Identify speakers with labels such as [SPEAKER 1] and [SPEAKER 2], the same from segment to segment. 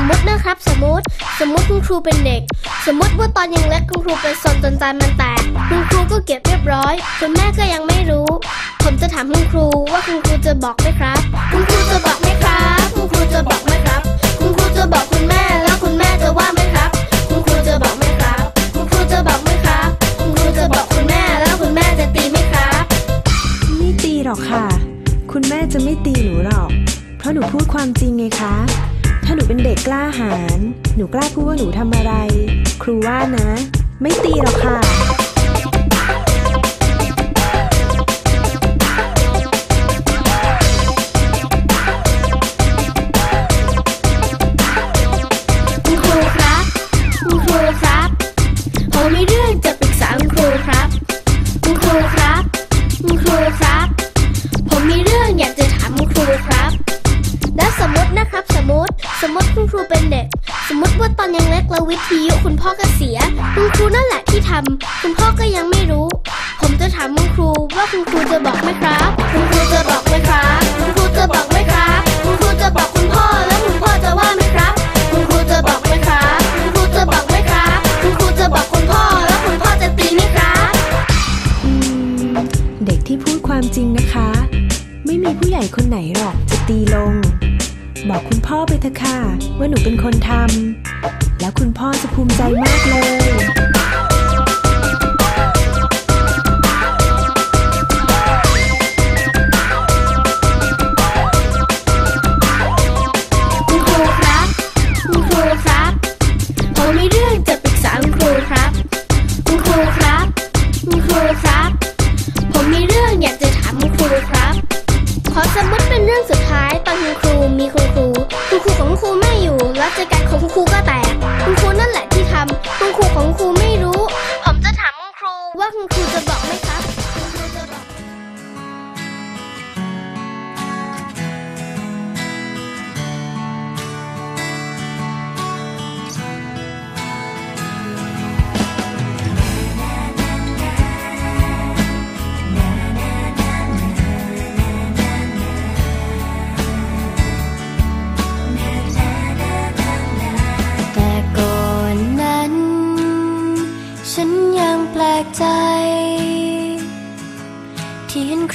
[SPEAKER 1] สมมติคุณครูเป็นเด็ก สมมติว่าตอนยังเล็กคุณครูเป็นสนจนใจมันแตกคุณครูก็เก็บเรียบร้อยคุณแม่ก็ยังไม่รู้ ผมจะถามคุณครูว่าคุณครูจะบอกไหมครับ คุณครูจะบอกไหมครับ คุณครูจะบอกไหมครับ คุณครูจะบอกคุณแม่แล้วคุณแม่จะว่าไหมครับ คุณครูจะบอกไหมครับ คุณครูจะบอกไหมครับ คุณครูจะบอกคุณแม่แล้วคุณแม่จะตีไหมครับ
[SPEAKER 2] ไม่ตีหรอกค่ะ คุณแม่จะไม่ตีหนูหรอก เพราะหนูพูดความจริงไงคะ เป็นเด็กกล้าหาญ หนูกล้าพูดว่าหนูทำอะไร ครูว่านะ ไม่ตีหรอกค่ะ
[SPEAKER 1] ตอนยังเล็กแล้ววิทยุคุณพ่อก็เสีย คุณครูนั่นแหละที่ทำคุณพ่อก็ยังไม่รู้ ผมจะถามคุณครูว่าคุณครูจะบอกไหมครับ คุณครูจะบอกไหมครับ คุณครูจะบอกไหมครับ คุณครูจะบอกคุณพ่อแล้วคุณพ่อจะว่าไหมครับ คุณครูจะบอกไหมครับ คุณครูจะบอกไหมครับ คุณครูจะบอกคุณพ่อแล้วคุณพ่อจะตีไหมครับ
[SPEAKER 2] เด็กที่พูดความจริงนะคะ ไม่มีผู้ใหญ่คนไหนหรอกจะตีลงบอกคุณพ่อไปเถอะค่ะว่าหนูเป็นคนทำ แล้วคุณพ่อจะภูมิใจมากเลย
[SPEAKER 1] คุณครูครับ คุณครูครับ ผมมีเรื่องจะปรึกษาคุณครูครับ คุณครูครับ คุณครูครับ ผมมีเรื่องอยากจะถามคุณครูครับ ขอสมมติเป็นเรื่องสุดท้ายตอนคุณครูมีคุณครู คุณครูของคุณครูไม่อยู่แล้วใจกันของคุณครู ครูของคุณครูไม่รู้ ผมจะถามคุณครูว่าคุณครูจะบอก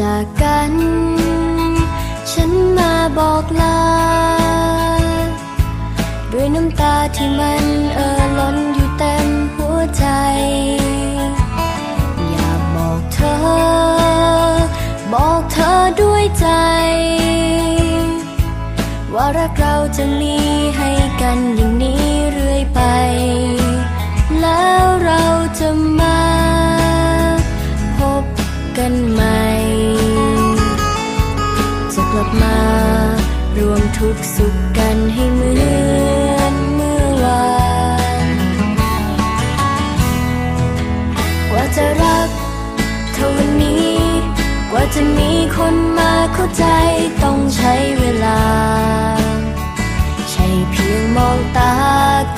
[SPEAKER 3] จากกัน ฉันมาบอกลา ด้วยน้ำตาที่มันเอ่อล้นอยู่เต็มหัวใจ อยากบอกเธอ บอกเธอด้วยใจ ว่ารักเราจะมีให้กันอย่างนี้เรื่อยไป แล้วเราจะ ลับมา รวมทุกสุขกันให้เหมือนเมื่อวานกว่าจะรักเท่าวันนี้ กว่าจะมีคนมาเข้าใจต้องใช้เวลา ใช่เพียงมองตา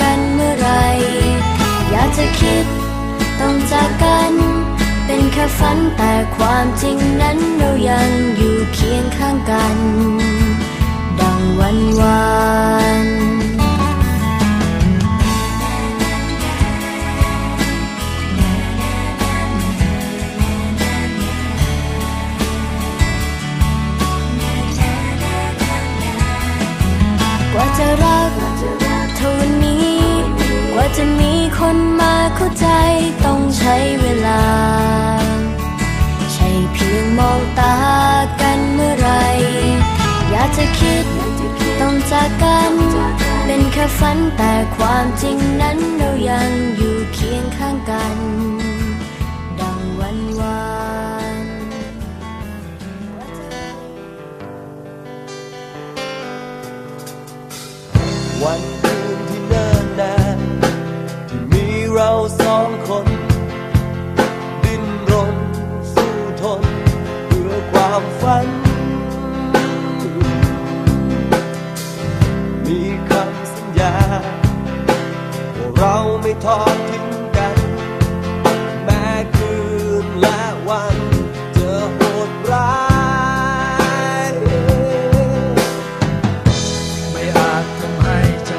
[SPEAKER 3] กันเมื่อไร อยากจะคิดต้องจากกัน เป็นแค่ฝันแต่ความจริงนั้นเรายังอยู่เคียงข้างกัน ดังวันวาน
[SPEAKER 1] ค
[SPEAKER 3] จะรักเท่านี้ กว่าจะมีคนมาเข้าใจต้องใช้เวลา มองตากันเมื่อไร อยากจะคิดต้องจากกัน เป็นแค่ฝันแต่ความจริงนั้นเรายังอยู่เคียงข้างกัน
[SPEAKER 4] ความฝัน มีคำสัญญา ว่าเราไม่ทอดทิ้งกัน แม้คืนและวันจะโหดร้าย
[SPEAKER 5] ไม่อาจทำให้ใจ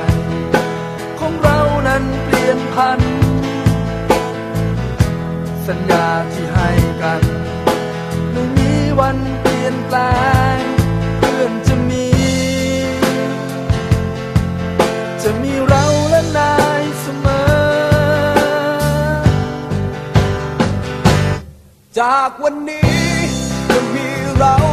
[SPEAKER 5] ของเรานั้นเปลี่ยนพันสัญ จา
[SPEAKER 4] กวันนี้จะมีเรา